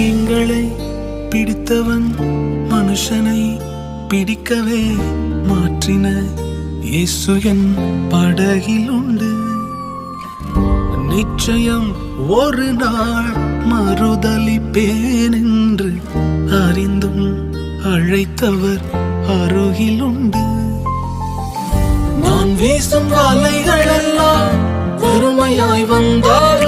எங்களை பிடித்தவன் மனுஷனை பிடிக்கவே மாற்றின இயேசு என் படகில் உண்டு. நிச்சயம் ஒரு நாள் மறுதலிப்பேன் என்று அறிந்தும் அழைத்தவர் அருகில் உண்டு. நான் வீசும் வலைகள் எல்லாம் வெறுமையாய் வந்தாலும்